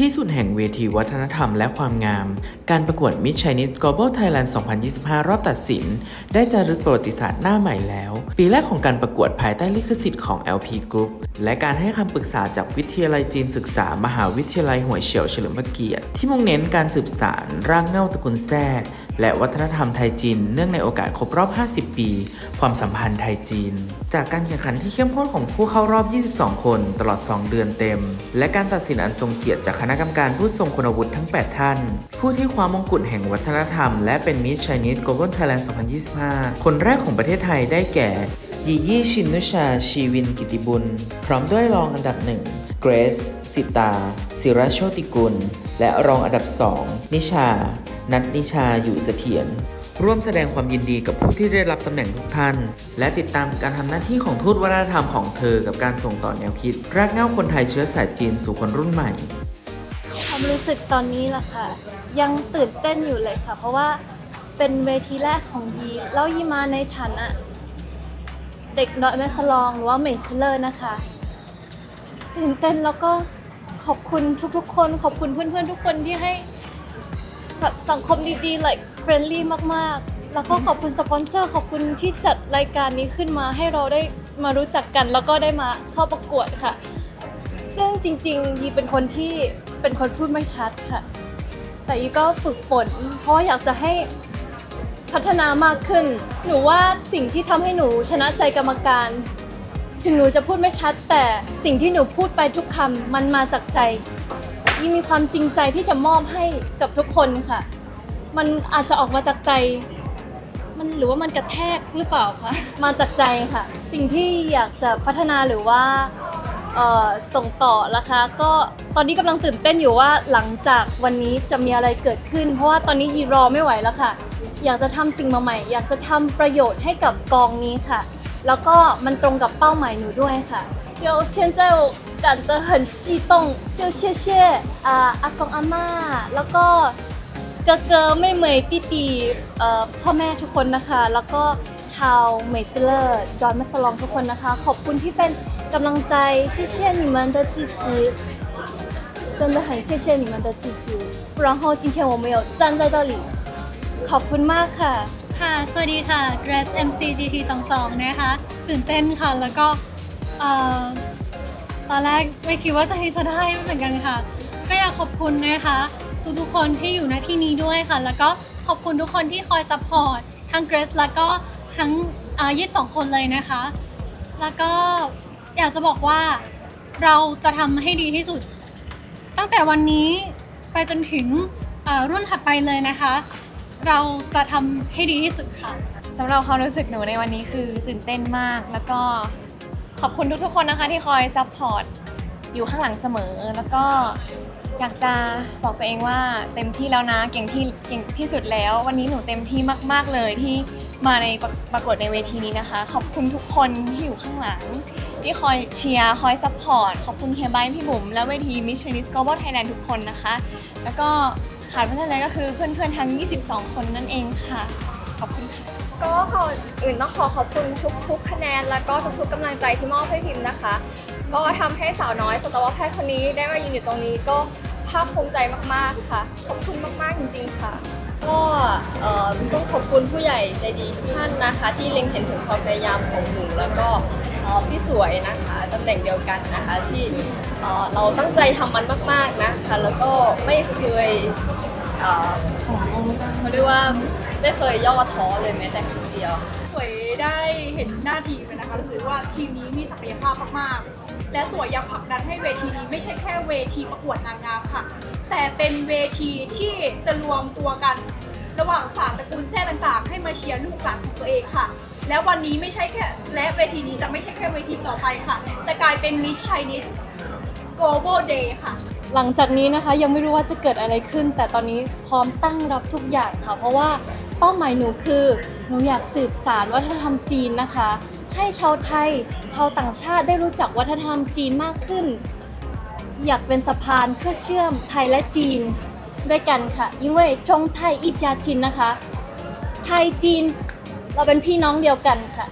ที่สุดแห่งเวทีวัฒนธรรมและความงาม การประกวด Miss Chinese Global Thailand 2025 รอบตัดสิน ได้จารึกประวัติศาสตร์หน้าใหม่แล้ว ปีแรกของการประกวดภายใต้ลิขสิทธิ์ของ LP Group และการให้คำปรึกษาจากวิทยาลัยจีนศึกษา มหาวิทยาลัยหัวเฉียวเฉลิมพระเกียรติ ที่มุ่งเน้นการสืบสานรากเหง้าตระกูลแท้ และวัฒนธรรมไทยจีน เนื่องในโอกาสครบรอบ 50 ปี ความสัมพันธ์ไทยจีน จากการแข่งขันที่เข้มข้นของผู้เข้ารอบ 22 คน ตลอด 2 เดือนเต็ม และการตัดสินอันทรงเกียรติจากคณะกรรมการผู้ทรงคุณวุฒิทั้ง 8 ท่าน ผู้ที่คว้ามงกุฎแห่งวัฒนธรรม และเป็น Miss Chinese Global Thailand 2025 คนแรกของประเทศไทยได้แก่ยียี่ชินนุชาชีวินกิติบุญ พร้อมด้วยรองอันดับหนึ่ง เกรซสิตา ศิรโชติกุล และรองอันดับสองนิชา นัทนิชาอยู่เสถียรร่วมแสดงความยินดีกับผู้ที่ได้รับตำแหน่งทุกท่าน และติดตามการทำหน้าที่ของทูตวัฒนธรรมของเธอ กับการส่งต่อแนวคิด รากเหง้าคนไทยเชื้อสายจีนสู่คนรุ่นใหม่ ความรู้สึกตอนนี้ล่ะค่ะ ยังตื่นเต้นอยู่เลยค่ะ เพราะว่าเป็นเวทีแรกของยีแล้วยีมาในฐานะเด็กน้อยแม่สลองหรือว่าเมสเลอร์นะคะ ตื่นเต้นแล้วก็ขอบคุณทุกๆ คน ขอบคุณเพื่อนๆ ทุกคนที่ให้แบบสังคมดีๆ like friendly มากๆ แล้วก็ขอบคุณสปอนเซอร์ขอบคุณที่จัดรายการนี้ขึ้นมาให้เราได้มารู้จักกัน แล้วก็ได้มาเข้าประกวดค่ะ ซึ่งจริงๆ ยีเป็นคนที่เป็นคนพูดไม่ชัดค่ะ แต่ยีก็ฝึกฝน เพราะว่าอยากจะให้พัฒนามากขึ้น หนูว่าสิ่งที่ทำให้หนูชนะใจกรรมการ ถึงหนูจะพูดไม่ชัดแต่สิ่งที่หนูพูดไปทุกคำมันมาจากใจยีมีความจริงใจที่จะมอบให้กับทุกคนค่ะ มันอาจจะออกมาจากใจ มันหรือว่ามันกระแทกหรือเปล่าคะมาจากใจค่ะ สิ่งที่อยากจะพัฒนาหรือว่าส่งต่อนะคะ ก็ตอนนี้กำลังตื่นเต้นอยู่ว่าหลังจากวันนี้จะมีอะไรเกิดขึ้น เพราะว่าตอนนี้ยีรอไม่ไหวแล้วค่ะ อยากจะทำสิ่งใหม่ๆอยากจะทำประโยชน์ให้กับกองนี้ค่ะ แล้วก็มันตรงกับเป้าหมายหนูด้วยค่ะ就现在我感得很激动就谢谢啊อากงอาม่าแล้วก็ เกอเกอไม่เหมยติตีเอ่อพ่อแม่ทุกคนนะคะ แล้วก็ชาวเมซิเลอร์ดอยมัสลองทุกคนนะคะ ขอบคุณที่เป็นกำลังใจ谢谢你们的支持真的很谢谢你们的支持然后今天我们有站在这里ขอบคุณมากค่ะ ค่ะ สวัสดีค่ะ Grace MC GT 22นะคะ ตื่นเต้นค่ะ แล้วก็เอ่อตอนแรกไม่คิดว่าตัวเองจะได้เหมือนกันค่ะ ก็อยากขอบคุณนะคะ ทุกๆคนที่อยู่ในที่นี้ด้วยค่ะ แล้วก็ขอบคุณทุกคนที่คอยซัพพอร์ตทั้ง Grace แล้วก็ทั้งอ่า22คนเลยนะคะ แล้วก็อยากจะบอกว่าเราจะทำให้ดีที่สุด ตั้งแต่วันนี้ไปจนถึงรุ่นถัดไปเลยนะคะ เราจะทำให้ดีที่สุดค่ะ สำหรับความรู้สึกหนูในวันนี้คือตื่นเต้นมาก แล้วก็ขอบคุณทุกๆคนนะคะที่คอยซัพพอร์ตอยู่ข้างหลังเสมอ แล้วก็อยากจะบอกตัวเองว่าเต็มที่แล้วนะเก่งที่เก่งที่สุดแล้ว วันนี้หนูเต็มที่มาก ๆเลยที่มาในประกวดในเวทีนี้นะคะ ขอบคุณทุกคนที่อยู่ข้างหลัง ที่คอยเชียร์คอยซัพพอร์ตขอบคุณเฮียบร์ทพี่บุ๋มและเวที Miss Chinese Global Thailand ทุกคนนะคะ แล้วก็ ขาดไม่ได้เลยก็คือเพื่อนๆทั้ง 22 คนนั่นเองค่ะ ขอบคุณค่ะ ก็ก่อนอื่นต้องขอขอบคุณทุกๆ คะแนน แล้วก็ทุกๆกำลังใจที่มอบให้พิมพ์นะคะ ก็ทำให้สาวน้อยสัตวแพทย์คนนี้ได้มายืนอยู่ตรงนี้ก็ภาคภูมิใจมากๆค่ะ ขอบคุณมากๆจริงๆค่ะ ก็เอ่อต้องขอบคุณผู้ใหญ่ใจดีทุกท่านนะคะ ที่เล็งเห็นถึงความพยายามของหนูแล้วก็เอ่อ พี่สวยนะคะตำแหน่งเดียวกันนะคะที่เราตั้งใจทำมันมาก ๆนะคะ แล้วก็ไม่เคยเขาเรียกว่าไม่เคยย่อท้อเลยแม้แต่ครั้งเดียว สวยได้เห็นหน้าทีมเลยนะคะรู้สึกว่าทีมนี้มีศักยภาพมากๆ และสวยอยากผลักดันให้เวทีนี้ไม่ใช่แค่เวทีประกวดนางงามค่ะ แต่เป็นเวทีที่จะรวมตัวกัน ระหว่างศาสตร์ตระกูลแท้ต่างๆ ให้มาเชียร์ลูกหลานของตัวเองค่ะ และวันนี้ไม่ใช่แค่และเวทีนี้จะไม่ใช่แค่เวทีต่อไปค่ะจะกลายเป็นมิชชัยนิด Global Day ค่ะ หลังจากนี้นะคะยังไม่รู้ว่าจะเกิดอะไรขึ้น แต่ตอนนี้พร้อมตั้งรับทุกอย่างค่ะ เพราะว่าเป้าหมายหนูคือหนูอยากสืบสารวัฒนธรรมจีนนะคะ ให้ชาวไทย ชาวต่างชาติได้รู้จักวัฒนธรรมจีนมากขึ้น อยากเป็นสะพานเพื่อเชื่อมไทยและจีนด้วยกันค่ะ因为中泰一家亲นะคะ ไทยจีน เราเป็นพี่น้องเดียวกันค่ะ